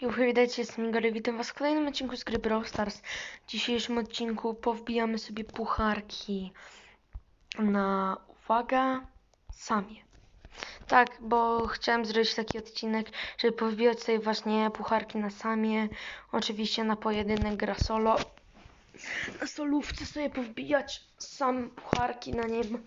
Juchy, widać, jestem Igor i witam was w kolejnym odcinku z gry Brawl Stars. W dzisiejszym odcinku powbijamy sobie pucharki na, uwaga, samie. Tak, bo chciałem zrobić taki odcinek, żeby powbijać sobie właśnie pucharki na samie. Oczywiście na pojedynek gra solo. Na solówce sobie powbijać sam pucharki na nim.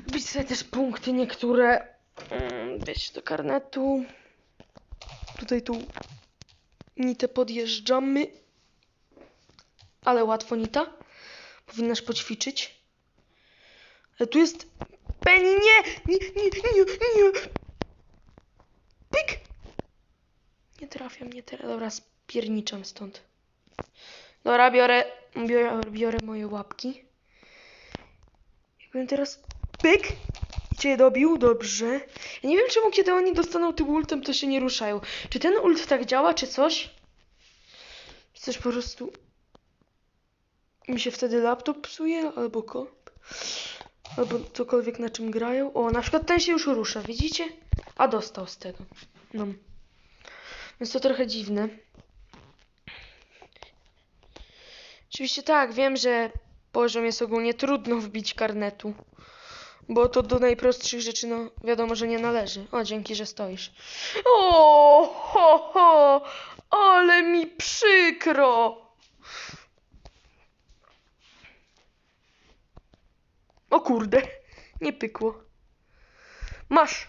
Wbić sobie też punkty niektóre. Mm, Wejść do karnetu. Tutaj tu nitę podjeżdżamy. Ale łatwo nita. Powinnaś poćwiczyć. Ale tu jest Penny, nie! Nie, nie, nie, nie! Pyk! Nie trafiam, nie teraz. Dobra, spierniczam stąd. Dobra, biorę, biorę, biorę moje łapki. Jakbym teraz... Pyk! Cię dobił? Dobrze. Ja nie wiem czemu kiedy oni dostaną tym ultem, to się nie ruszają. Czy ten ult tak działa, czy coś? Coś po prostu... Mi się wtedy laptop psuje, albo komp. Albo cokolwiek na czym grają. O, na przykład ten się już rusza, widzicie? A dostał z tego. No. Więc to trochę dziwne. Oczywiście tak, wiem, że poziom jest ogólnie trudno wbić karnetu. Bo to do najprostszych rzeczy, no wiadomo, że nie należy. O, dzięki, że stoisz. O, ho, ho, ale mi przykro. O kurde, nie pykło. Masz.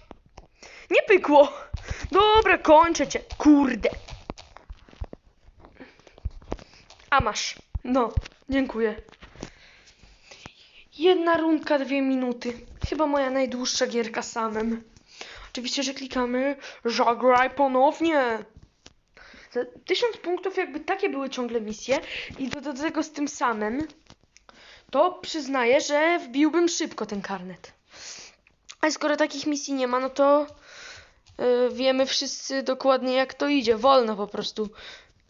Nie pykło. Dobra, kończę cię. Kurde. A masz. No, dziękuję. Jedna rundka, dwie minuty. Chyba moja najdłuższa gierka samym. Oczywiście, że klikamy zagraj ponownie. Za punktów jakby takie były ciągle misje i do, do tego z tym samym, to przyznaję, że wbiłbym szybko ten karnet. A skoro takich misji nie ma, no to yy, wiemy wszyscy dokładnie jak to idzie. Wolno po prostu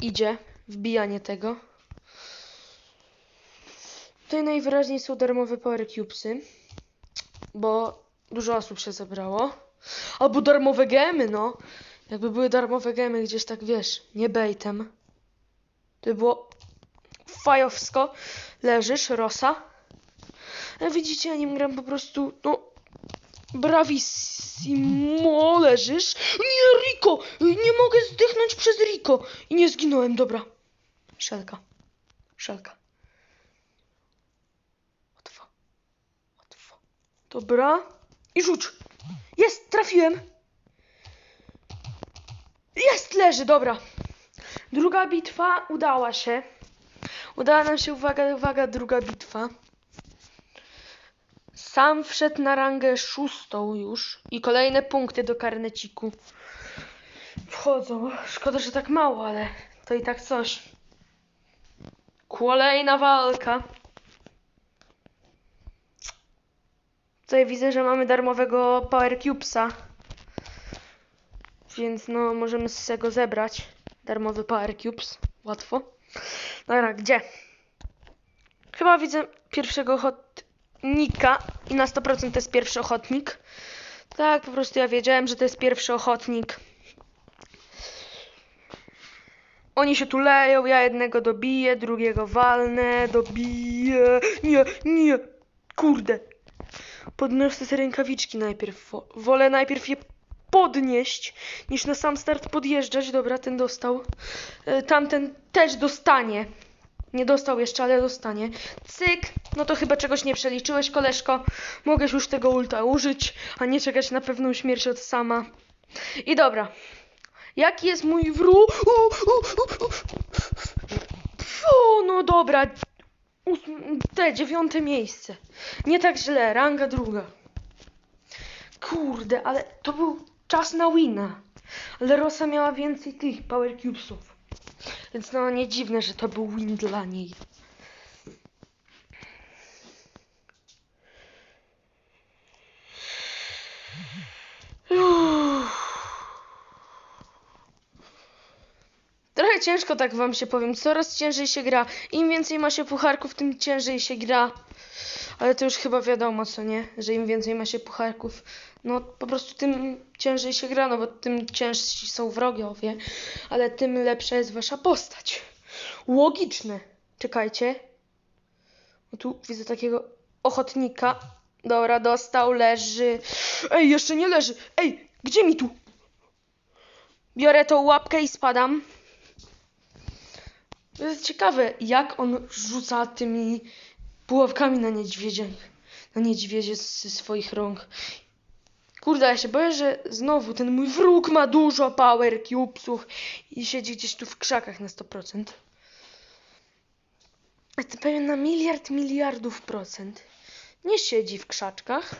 idzie wbijanie tego. Tutaj najwyraźniej są darmowe Power Cubesy, bo dużo osób się zebrało. Albo darmowe gemy, no. Jakby były darmowe gemy gdzieś tak, wiesz, nie baitem. To by było fajowsko. Leżysz, Rosa. A widzicie, nim gram po prostu, no, bravissimo, leżysz. Nie, Rico! Nie mogę zdychnąć przez Rico. I nie zginąłem, dobra. Szelka. Szelka. Łatwo. Łatwo. Dobra. I rzuć. Jest, trafiłem. Jest, leży, dobra. Druga bitwa udała się. Udała nam się, uwaga, uwaga, druga bitwa. Sam wszedł na rangę szóstą już i kolejne punkty do karneciku. Wchodzą. Szkoda, że tak mało, ale to i tak coś. Kolejna walka. Tutaj widzę, że mamy darmowego Power Cubesa. Więc no, możemy z tego zebrać. Darmowy Power Cubes. Łatwo. Dobra, gdzie? Chyba widzę pierwszego ochotnika i na 100% to jest pierwszy ochotnik. Tak, po prostu ja wiedziałem, że to jest pierwszy ochotnik. Oni się tu leją, ja jednego dobiję, drugiego walnę, dobiję. Nie, nie, kurde. Podniosę te rękawiczki najpierw. Wo- Wolę najpierw je podnieść, niż na sam start podjeżdżać. Dobra, ten dostał. E, Tamten też dostanie. Nie dostał jeszcze, ale dostanie. Cyk. No to chyba czegoś nie przeliczyłeś, koleżko. Mogłeś już tego ulta użyć, a nie czekać na pewną śmierć od sama. I dobra. Jaki jest mój wró... U, u, u. Fu, no dobra. Te, dziewiąte miejsce. Nie tak źle, ranga druga. Kurde, ale to był czas na wina. Ale Rosa miała więcej tych Power Cubesów. Więc no nie dziwne, że to był win dla niej. Uff. Ciężko, tak wam się powiem. Coraz ciężej się gra. Im więcej ma się pucharków, tym ciężej się gra. Ale to już chyba wiadomo, co nie? Że im więcej ma się pucharków, no po prostu tym ciężej się gra, no bo tym ciężsi są wrogowie, ale tym lepsza jest wasza postać. Logiczne. Czekajcie. O, tu widzę takiego ochotnika. Dobra, dostał, leży. Ej, jeszcze nie leży. Ej, gdzie mi tu? Biorę tą łapkę i spadam. To jest ciekawe, jak on rzuca tymi pułapkami na niedźwiedzia. Na niedźwiedzie ze swoich rąk. Kurde, ja się boję, że znowu ten mój wróg ma dużo power cubesów i siedzi gdzieś tu w krzakach na 100%. Jestem pewien na miliard miliardów procent. Nie siedzi w krzaczkach.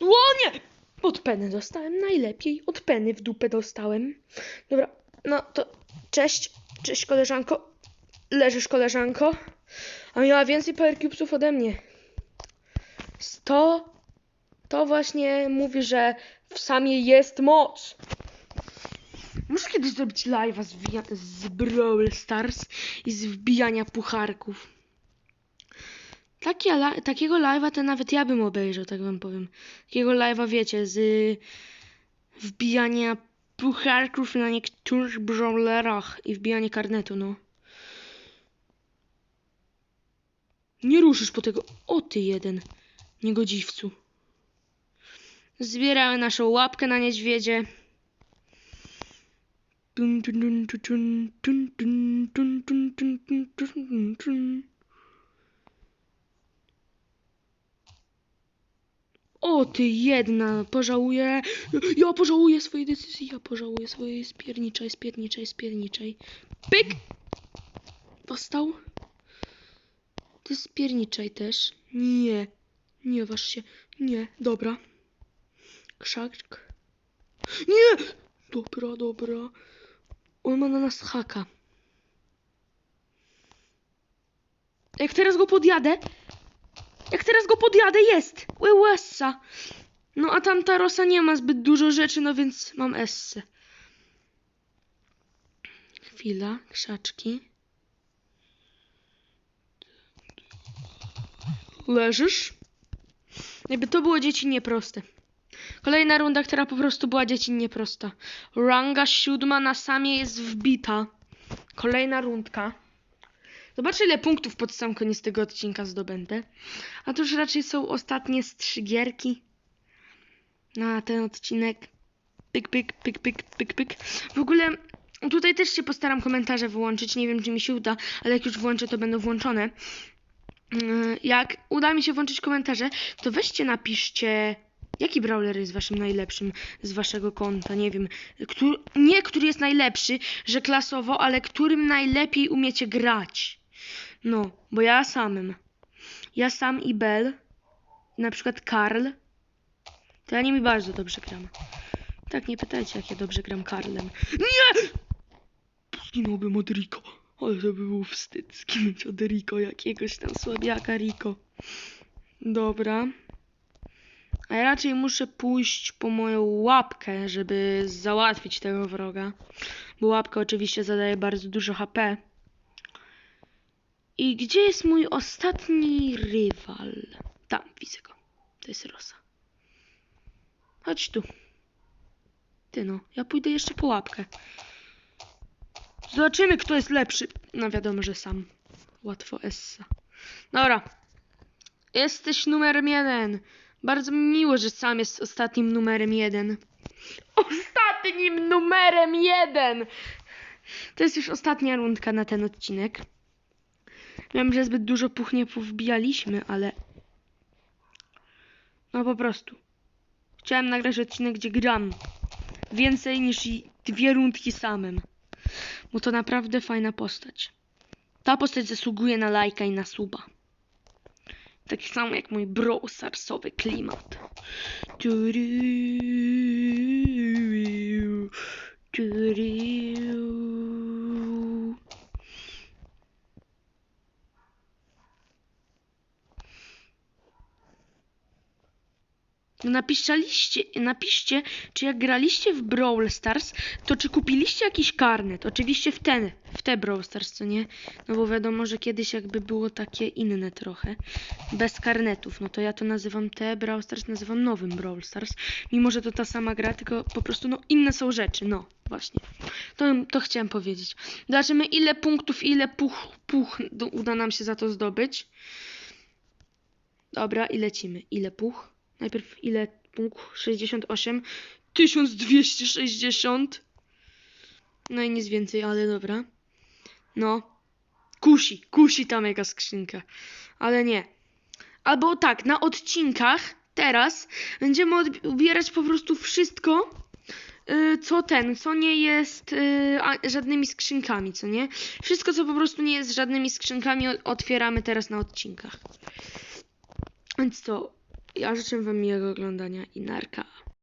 O nie! Od peny dostałem najlepiej. Od peny w dupę dostałem. Dobra, no to cześć. Cześć koleżanko. Leżysz koleżanko. A miała więcej power cubesów ode mnie. 100 to właśnie mówi, że w samie jest moc. Muszę kiedyś zrobić live'a z, z Brawl Stars i z wbijania pucharków. Takie, li- takiego live'a to nawet ja bym obejrzał, tak wam powiem. Takiego live'a, wiecie, z wbijania pucharków na niektórych brawlerach i wbijanie karnetu, no. Nie ruszysz po tego. O ty jeden, niegodziwcu. Zbieramy naszą łapkę na niedźwiedzie. Tun, tun, tun, tun, tun, tun, tun, tun, tun, tun, tun, tun, O ty jedna, pożałuję. Ja pożałuję swojej decyzji, ja pożałuję swojej spierniczej, spierniczej, spierniczej. Pyk! Dostał? Ty spierniczej też. Nie. Nie waż się. Nie, dobra. Krzak. Nie! Dobra, dobra. On ma na nas haka. Jak teraz go podjadę, jak teraz go podjadę, jest! Łełessa! No a tamta rosa nie ma zbyt dużo rzeczy, no więc mam esse. Chwila, krzaczki. Leżysz? Jakby to było dzieci nieproste. Kolejna runda, która po prostu była dziecinnie prosta. Ranga siódma na samie jest wbita. Kolejna rundka. Zobaczę ile punktów pod sam koniec tego odcinka zdobędę. A to już raczej są ostatnie z trzy gierki. Na ten odcinek. Pyk, pyk, pyk, pyk, pyk, pyk. W ogóle tutaj też się postaram komentarze wyłączyć. Nie wiem, czy mi się uda, ale jak już włączę, to będą włączone. Yy, Jak uda mi się włączyć komentarze, to weźcie, napiszcie, jaki brawler jest waszym najlepszym z waszego konta. Nie wiem, nie który jest najlepszy, że klasowo, ale którym najlepiej umiecie grać. No, bo ja samym. Ja sam i Bell, na przykład Karl, to ja nimi bardzo dobrze gram. Tak, nie pytajcie, jak ja dobrze gram Karlem. Nie! Zginąłbym od Rico. Ale to by był wstyd zginąć od Rico, jakiegoś tam słabiaka Rico. Dobra. A ja raczej muszę pójść po moją łapkę, żeby załatwić tego wroga. Bo łapka oczywiście zadaje bardzo dużo HP. I gdzie jest mój ostatni rywal? Tam, widzę go. To jest Rosa. Chodź tu. Ty no, ja pójdę jeszcze po łapkę. Zobaczymy, kto jest lepszy. No wiadomo, że sam. Łatwo Essa. Dobra. Jesteś numerem jeden. Bardzo mi miło, że sam jest ostatnim numerem jeden. Ostatnim numerem jeden! To jest już ostatnia rundka na ten odcinek. Wiem, że zbyt dużo puch nie powbijaliśmy, ale... No po prostu. Chciałem nagrać odcinek, gdzie gram. Więcej niż dwie rundki samym. Bo to naprawdę fajna postać. Ta postać zasługuje na lajka i na suba. Tak samo jak mój bro sarsowy klimat. Turu, turu. Napisaliście, napiszcie, czy jak graliście w Brawl Stars, to czy kupiliście jakiś karnet? Oczywiście w ten, w te Brawl Stars, co nie? No bo wiadomo, że kiedyś jakby było takie inne trochę, bez karnetów. No to ja to nazywam te Brawl Stars, nazywam nowym Brawl Stars. Mimo, że to ta sama gra, tylko po prostu no inne są rzeczy, no właśnie. To, to chciałem powiedzieć. Zobaczymy ile punktów, ile puch, puch uda nam się za to zdobyć. Dobra, i lecimy. Ile puch? Najpierw ile puch? 68. 1260. No i nic więcej, ale dobra. No. Kusi, kusi ta mega skrzynka. Ale nie. Albo tak, na odcinkach teraz będziemy odbierać po prostu wszystko, y, co ten, co nie jest y, żadnymi skrzynkami, co nie? Wszystko, co po prostu nie jest żadnymi skrzynkami, otwieramy teraz na odcinkach. Więc co, ja życzę wam miłego oglądania i narka.